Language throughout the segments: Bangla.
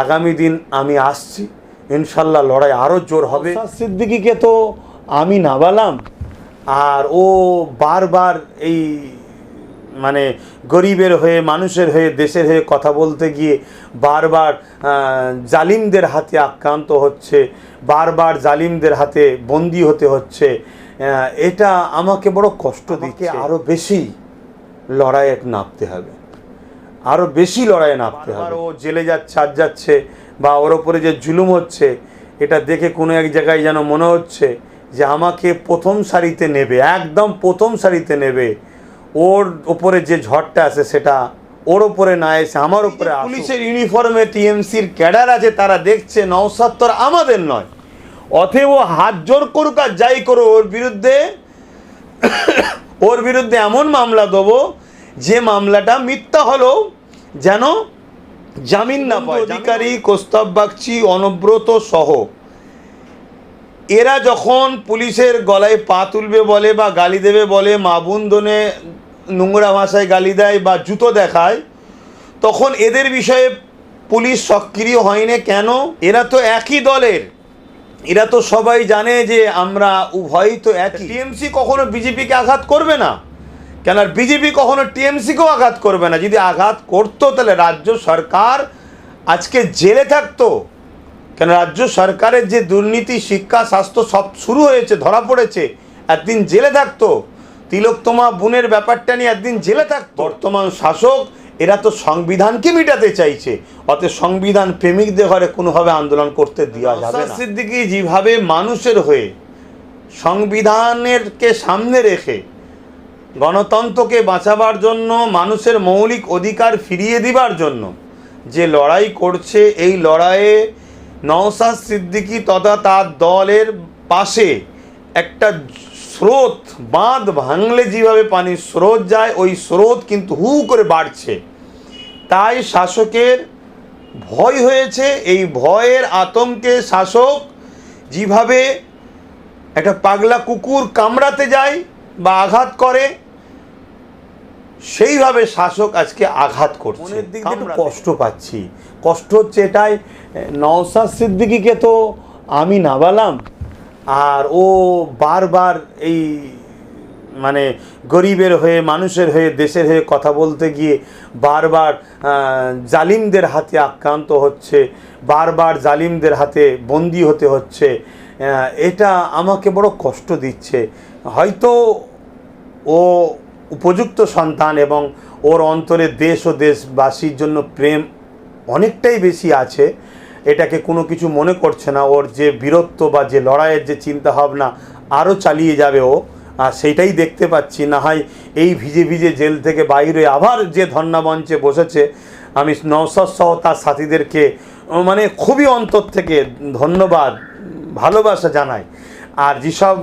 আগামী দিন আমি আসছি। ইনশাল্লাহ লড়াই আরও জোর হবে। সিদ্দিকিকে তো আমি নাবালাম। আর ও বারবার এই মানে গরিবের হয়ে মানুষের হয়ে দেশের হয়ে কথা বলতে গিয়ে বারবার জালিমদের হাতে আক্রান্ত হচ্ছে বারবার জালিমদের হাতে বন্দি হতে হচ্ছে এটা আমাকে বড় কষ্ট দিচ্ছে। আরও বেশি লড়াইয়ে নামতে হবে। আরও বেশি লড়াইয়ে নামতে হবে। ও জেলে যাচ্ছে আজ যাচ্ছে বা ওর ওপরে যে জুলুম হচ্ছে এটা দেখে কোনো এক জায়গায় যেন মনে হচ্ছে যে আমাকে প্রথম সারিতে নেবে একদম প্রথম সারিতে নেবে। ওর ওপরে যে ঝড়টা আছে সেটা ওর ওপরে না এসে আমার উপরে পুলিশের ইউনিফর্মে টিএমসির ক্যাডার আছে তারা দেখছে নৌসাত্তর আমাদের নয়। ও হাত জোর করুক আর যাই করো ওর বিরুদ্ধে ওর বিরুদ্ধে এমন মামলা দেবো যে মামলাটা মিথ্যা হলেও যেন জামিন না পায়। অধিকারী কোস্তব বাগচি অনব্রত সহ। এরা যখন পুলিশের গলায় পা তুলবে বলে বা গালি দেবে বলে মা বুন্দনে নোংরা ভাষায় গালি দেয় বা জুতো দেখায় তখন এদের বিষয়ে পুলিশ সক্রিয় হয়নি। কেন? এরা তো একই দলের। এরা তো সবাই জানে যে আমরা উভয়ই তো একই। টিএমসি কখনো বিজেপিকে আঘাত করবে না? কেন আর বিজেপি কখনো টিএমসিকেও আঘাত করবে না? যদি আঘাত করতো, তাহলে রাজ্য সরকার আজকে জেলে থাকতো। কেন রাজ্য সরকারের যে দুর্নীতি, শিক্ষা, স্বাস্থ্য সব শুরু হয়েছে, ধরা পড়েছে, একদিন জেলে থাকতো। তিলোত্তমা বোনের ব্যাপারটা নিয়ে একদিন জেলে থাকতো। বর্তমান শাসক, এরা তো সংবিধানকে মিটাতে চাইছে। অতএব সংবিধান প্রেমিকদের ঘরে কোনোভাবে আন্দোলন করতে দেওয়া যাবে সিদ্দিকি যেভাবে মানুষের হয়ে সংবিধানেরকে সামনে রেখে গণতন্ত্রকে বাঁচাবার জন্য, মানুষের মৌলিক অধিকার ফিরিয়ে দিবার জন্য। যে লড়াই করছে, এই লড়াইয়ে নওসাদ সিদ্দিকী তথা তার দলের পাশে একটা স্রোত, বাঁধ ভাঙলে যেভাবে পানির স্রোত যায়, ওই স্রোত কিন্তু হু করে বাড়ছে। তাই শাসকের ভয় হয়েছে, এই ভয়ের আতঙ্কে শাসক যেভাবে একটা পাগলা কুকুর কামড়াতে যায় বা আঘাত করে সেইভাবে শাসক আজকে আঘাত করছে। একটু কষ্ট পাচ্ছি। কষ্ট হচ্ছে এটাই নওসাদ সিদ্দিকিকে তো আমি নাবালাম আর ও বারবার এই মানে গরিবের হয়ে মানুষের হয়ে দেশের হয়ে কথা বলতে গিয়ে বারবার জালিমদের হাতে আক্রান্ত হচ্ছে বারবার জালিমদের হাতে বন্দি হতে হচ্ছে এটা আমাকে বড় কষ্ট দিচ্ছে। হয়তো ও উপযুক্ত সন্তান এবং ওর অন্তরে দেশ ও দেশবাসীর জন্য প্রেম অনেকটাই বেশি আছে, এটাকে কোনো কিছু মনে করছে না। ওর যে বীরত্ব বা যে লড়াইয়ের যে চিন্তাভাবনা আরও চালিয়ে যাবে ও, আর সেইটাই দেখতে পাচ্ছি। না হয় এই ভিজে ভিজে জেল থেকে বাইরে আবার যে ধর্ণা মঞ্চে বসেছে, আমি নওসাদ সহ তার সাথীদেরকে মানে খুবই অন্তর থেকে ধন্যবাদ, ভালোবাসা জানাই। আর যেসব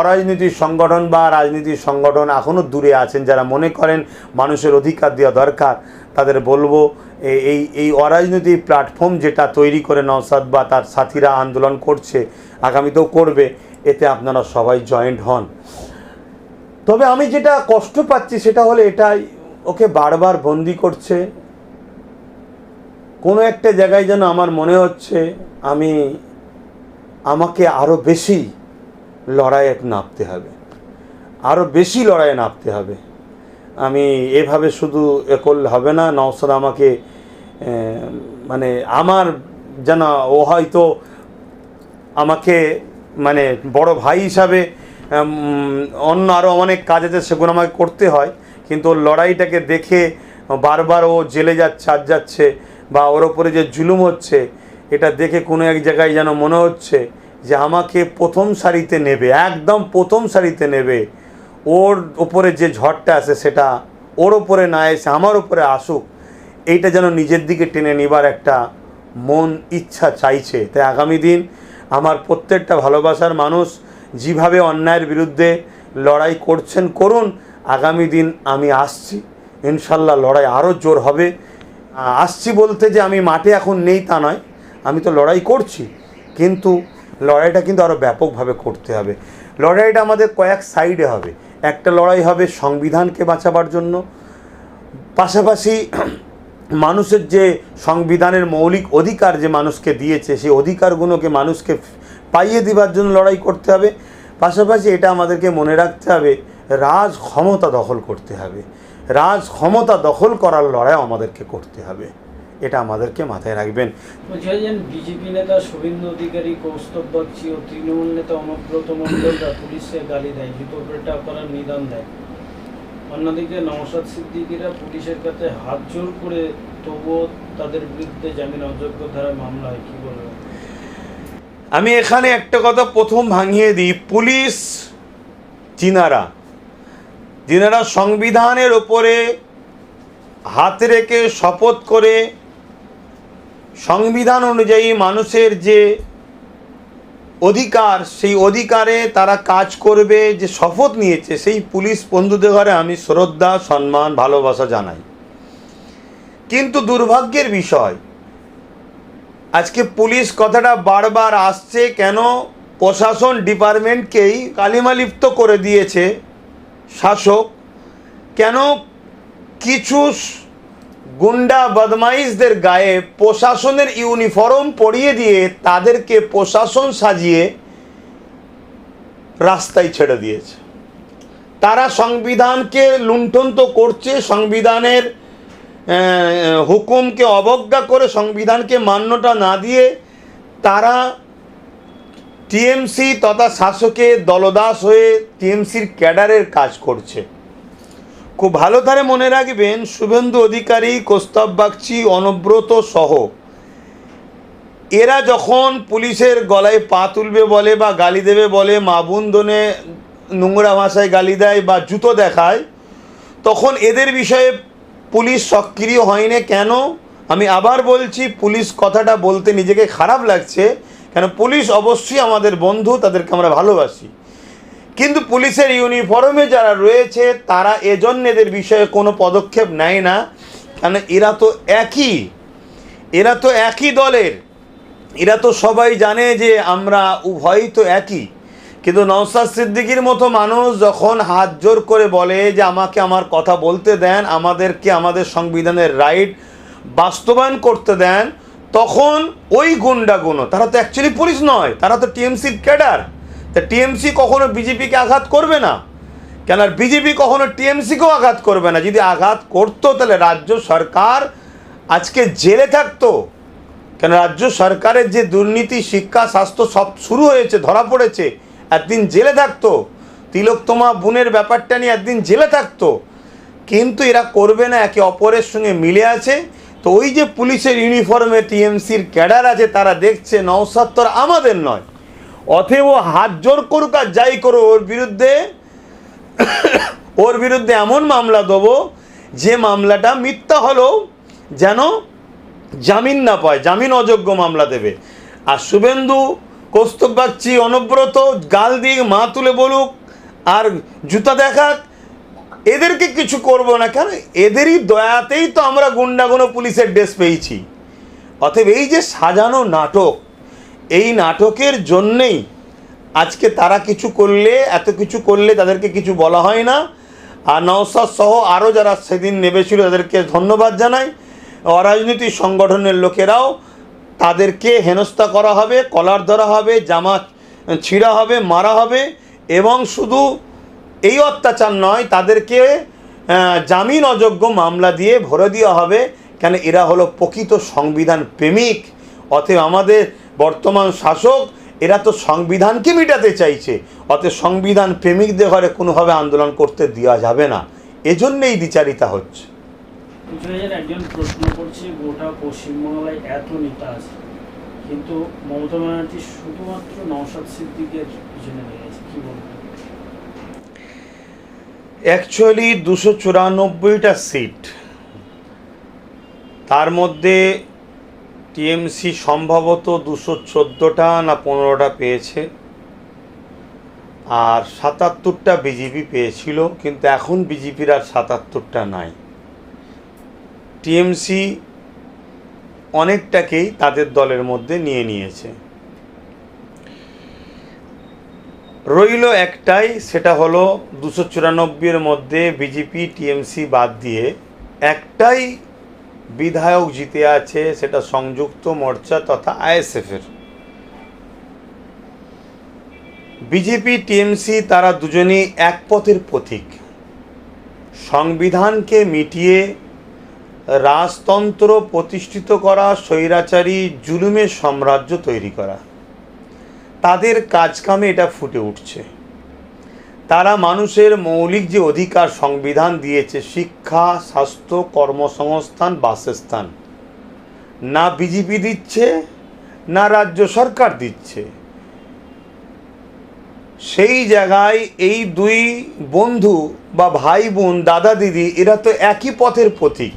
অরাজনৈতিক সংগঠন বা রাজনীতির সংগঠন এখনও দূরে আছেন, যারা মনে করেন মানুষের অধিকার দেওয়া দরকার, তাদের বলব এই এই অরাজনৈতিক প্ল্যাটফর্ম যেটা তৈরি করে নওসাদ বা তার সাথীরা আন্দোলন করছে, আগামীতেও করবে, এতে আপনারা সবাই জয়েন্ট হন। তবে আমি যেটা কষ্ট পাচ্ছি সেটা হলো এটাই, ওকে বারবার বন্দি করছে। কোনো একটা জায়গায় যেন আমার মনে হচ্ছে, আমি, আমাকে আরও বেশি লড়াইয়ে নামতে হবে। আরও বেশি লড়াইয়ে নামতে হবে। আমি এভাবে শুধু এ করলে হবে না, নওসাদ আমাকে মানে আমার যেন ও হয়তো আমাকে মানে বড় ভাই হিসাবে অন্য আরও অনেক কাজ আছে সেগুলো আমাকে করতে হয়। কিন্তু ওর লড়াইটাকে দেখে বারবার ও জেলে যাচ্ছে আজ যাচ্ছে বা ওর ওপরে যে জুলুম হচ্ছে, এটা দেখে কোনো এক জায়গায় যেন মনে হচ্ছে যে আমাকে প্রথম সারিতে নেবে, একদম প্রথম সারিতে নেবে। ওর ওপরে যে ঝড়টা আছে সেটা ওর ওপরে না এসে আমার ওপরে আসুক, এইটা যেন নিজের দিকে টেনে নেবার একটা মন ইচ্ছা চাইছে। তাই আগামী দিন আমার প্রত্যেকটা ভালোবাসার মানুষ যেভাবে অন্যায়ের বিরুদ্ধে লড়াই করছেন, করুন। আগামী দিন আমি আসছি। ইনশাল্লাহ লড়াই আরও জোর হবে। আসছি বলতে যে আমি মাঠে এখন নেই তা নয়। আমি তো লড়াই করছি। কিন্তু লড়াইটা কিন্তু আরও ব্যাপকভাবে করতে হবে। লড়াইটা আমাদের কয়েক সাইডে হবে। একটা লড়াই হবে সংবিধানকে বাঁচাবার জন্য। পাশাপাশি মানুষের যে সংবিধানের মৌলিক অধিকার যে মানুষকে দিয়েছে, সেই অধিকারগুলোকে মানুষকে পাইয়ে দিবার জন্য লড়াই করতে হবে। পাশাপাশি এটা আমাদেরকে মনে রাখতে হবে, রাজ ক্ষমতা দখল করতে হবে। রাজ ক্ষমতা দখল করার লড়াই আমাদেরকে করতে হবে। এটা আমাদেরকে মাথায় রাখবেন। বিজেপি নেতা শুভেন্দু অধিকারী কৌস্তব বাগচি ও তৃণমূল নেতা অনুব্রত মণ্ডলরা পুলিশকে গালি দেয় পেটা করার নিদান দেয়। অন্যদিকে নওশাদ সিদ্দিকিরা পুলিশের কাছে হাত জোর করে তবুও তাদের বিরুদ্ধে জামিন অযোগ্য ধারায় মামলা হয় কি বলবেন? আমি এখানে একটা কথা প্রথম ভাঙিয়ে দিই পুলিশ যিনারা যিনারা সংবিধানের ওপরে হাত রেখে শপথ করে সংবিধান অনুযায়ী মানুষের যে অধিকার, সেই অধিকারে তারা কাজ করবে, যে শপথ নিয়েছে, সেই পুলিশ বন্ধুদের ঘরে আমি শ্রদ্ধা, সম্মান, ভালোবাসা জানাই। কিন্তু দুর্ভাগ্যের বিষয়, আজকে পুলিশ কথাটা বারবার আসছে, কেন প্রশাসন ডিপার্টমেন্টকেই কালিমালিপ্ত করে দিয়েছে শাসক। কেন কিছু গুন্ডা বদমাইশদের গায়ে প্রশাসনের ইউনিফর্ম পরিয়ে দিয়ে তাদেরকে প্রশাসন সাজিয়ে রাস্তায় ছেড়ে দিয়েছে। তারা সংবিধানকে লুণ্ঠন তো করছে, সংবিধানের হুকুমকে অবজ্ঞা করে সংবিধানকে মান্যটা না দিয়ে তারা টিএমসি তথা শাসকের দলদাস হয়ে টিএমসির ক্যাডারের কাজ করছে। খুব ভালো ধারে মনে রাখবেন, শুভেন্দু অধিকারী, কোস্তব বাগচি, অনব্রত সহ। এরা যখন পুলিশের গলায় পা তুলবে বলে বা গালি দেবে বলে মা বুন্দনে নোংরা ভাষায় গালি দেয় বা জুতো দেখায়, তখন এদের বিষয়ে পুলিশ সক্রিয় হয়নি। কেন? আমি আবার বলছি, পুলিশ কথাটা বলতে নিজেকে খারাপ লাগছে। কেন? পুলিশ অবশ্যই আমাদের বন্ধু, তাদেরকে আমরা ভালোবাসি। কিন্তু পুলিশের ইউনিফর্মে যারা রয়েছে, তারা এজন্য এদের বিষয়ে কোনো পদক্ষেপ নেয় না। কেন এরা তো একই। এরা তো একই দলের। এরা তো সবাই জানে যে আমরা উভয়ই তো একই। কিন্তু নওসাদ সিদ্দিকির মতো মানুষ যখন হাত জোর করে বলে যে আমাকে আমার কথা বলতে দেন, আমাদেরকে আমাদের সংবিধানের রাইট বাস্তবায়ন করতে দেন, তখন ওই গুন্ডাগুনো, তারা তো অ্যাকচুয়ালি পুলিশ নয়, তারা তো টিএমসির ক্যাডার। তা টিএমসি কখনো বিজেপিকে আঘাত করবে না? কেন আর বিজেপি কখনো টিএমসিকেও আঘাত করবে না? যদি আঘাত করতো, তাহলে রাজ্য সরকার আজকে জেলে থাকতো। কেন রাজ্য সরকারের যে দুর্নীতি, শিক্ষা, স্বাস্থ্য সব শুরু হয়েছে, ধরা পড়েছে, একদিন জেলে থাকতো। তিলোত্তমা বোনের ব্যাপারটা নিয়ে একদিন জেলে থাকতো। কিন্তু এরা করবে না, একে অপরের সঙ্গে মিলে আছে। তো ওই যে পুলিশের ইউনিফর্মে টিএমসির ক্যাডার আছে, তারা দেখছে নওসাদ আমাদের নয়। অথব ও হাত জোর করুক আর যাই করো ওর বিরুদ্ধে ওর বিরুদ্ধে এমন মামলা দেবো, যে মামলাটা মিথ্যা হলেও যেন জামিন না পায়, জামিন অযোগ্য মামলা দেবে। আর শুভেন্দু কৌস্তব অনব্রত গাল দিয়ে মা তুলে বলুক, আর জুতা দেখাক, এদেরকে কিছু করব না কেন? এদেরই দয়াতেই তো আমরা গুন্ডাগুনো পুলিশের ড্রেস পেয়েছি। অতএব এই যে সাজানো নাটক এই নাটকের জন্যেই আজকে তারা কিছু করলে, এত কিছু করলে তাদেরকে কিছু বলা হয় না। আর নওসাদ সহ আরও যারা সেদিন নেমেছিল তাদেরকে ধন্যবাদ জানাই। অরাজনৈতিক সংগঠনের লোকেরাও তাদেরকে হেনস্থা করা হবে, কলার ধরা হবে, জামা ছিঁড়া হবে, মারা হবে এবং শুধু এই অত্যাচার নয়, তাদেরকে জামিন অযোগ্য মামলা দিয়ে ভরে দেওয়া হবে। কেন এরা হলো প্রকৃত সংবিধান প্রেমিক। অতএব আমাদের বর্তমান শাসক এরা তো সংবিধানকে মেটাতে চাইছে। অতএব সংবিধান প্রেমিকদের ঘরে কোনোভাবে আন্দোলন করতে দেওয়া যাবে না। এজন্যেই বিচারিতা হচ্ছে। একজন প্রশ্ন করছে গোটা পশ্চিমবাংলায় এত নেতা আছে কিন্তু মমতা ব্যানার্জি শুধুমাত্র নওশাদ সিদ্দিকের পিছনে লেগেছে কি বলবেন? অ্যাকচুয়ালি দুশো চুরানব্বইটা সিট তার মধ্যে টিএমসি সম্ভবত দুশো চোদ্দোটা না পনেরোটা পেয়েছে। আর সাতাত্তরটা বিজেপি পেয়েছিল, কিন্তু এখন বিজেপির আর সাতাত্তরটা নাই। টিএমসি অনেকটাকেই তাদের দলের মধ্যে নিয়ে নিয়েছে। রইল একটাই, সেটা হলো দুশো চুরানব্বইয়ের মধ্যে বিজেপি, টিএমসি বাদ দিয়ে একটাই বিধায়ক জিতে আছে, সেটা সংযুক্ত মোর্চা তথা আইএসএফের। বিজেপি, টিএমসি তারা দুজনেই এক পথের পথিক সংবিধানকে মিটিয়ে রাজতন্ত্র প্রতিষ্ঠিত করা, স্বৈরাচারী জুলুমের সাম্রাজ্য তৈরি করা। তাদের কাজকামে এটা ফুটে উঠছে। তারা মানুষের মৌলিক যে অধিকার সংবিধান দিয়েছে, শিক্ষা, স্বাস্থ্য, কর্মসংস্থান, বাসস্থান। না বিজেপি দিচ্ছে, না রাজ্য সরকার দিচ্ছে। সেই জায়গায় এই দুই বন্ধু বা ভাই বোন, দাদা দিদি, এরা তো একই পথের প্রতীক।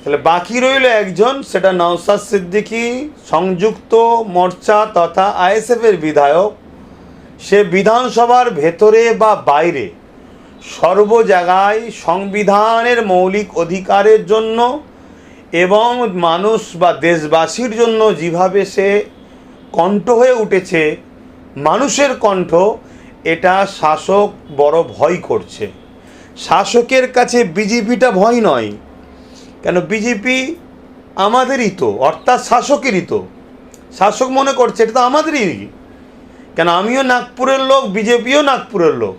তাহলে বাকি রইল একজন, সেটা নওসাদ সিদ্দিকী, সংযুক্ত মোর্চা তথা আইএসএফের বিধায়ক। সে বিধানসভার ভেতরে বা বাইরে সর্ব জায়গায় সংবিধানের মৌলিক অধিকারের জন্য এবং মানুষ বা দেশবাসীর জন্য যেভাবে সে কণ্ঠ হয়ে উঠেছে, মানুষের কণ্ঠ, এটা শাসক বড় ভয় করছে। শাসকের কাছে বিজেপিটা ভয় নয়, কেন বিজেপি আমাদেরই তো, অর্থাৎ শাসকেরই তো। শাসক মনে করছে, এটা তো আমাদেরই কেন আমিও নাগপুরের লোক, বিজেপিও নাগপুরের লোক।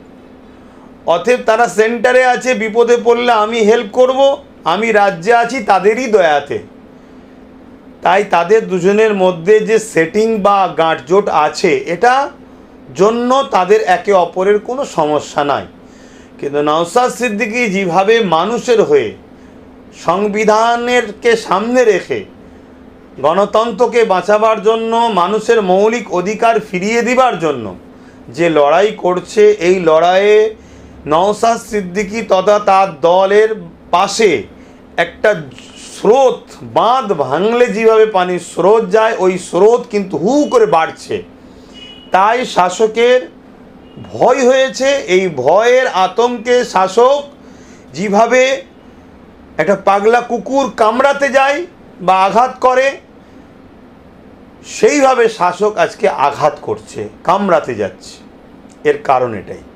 অতএব তারা সেন্টারে আছে, বিপদে পড়লে আমি হেল্প করব, আমি রাজ্যে আছি, তাদেরই দয়াতে। তাই তাদের দুজনের মধ্যে যে সেটিং বা গাঁটজোট আছে, এটা জন্য তাদের একে অপরের কোনো সমস্যা নাই। কিন্তু নওসাদ সিদ্দিকী যেভাবে মানুষের হয়ে সংবিধানেরকে সামনে রেখে গণতন্ত্রকে বাঁচাবার জন্য, মানুষের মৌলিক অধিকার ফিরিয়ে দিবার জন্য। যে লড়াই করছে, এই লড়াইয়ে নওসাদ সিদ্দিকী তথা তার দলের পাশে একটা স্রোত, বাঁধ ভাঙলে যেভাবে পানির স্রোত যায়, ওই স্রোত কিন্তু হু করে বাড়ছে। তাই শাসকের ভয় হয়েছে, এই ভয়ের আতঙ্কে শাসক যেভাবে একটা পাগলা কুকুর কামড়াতে যায় বা আঘাত করে সেইভাবে শাসক আজকে আঘাত করছে কামড়াতে যাচ্ছে। এর কারণ এটাই।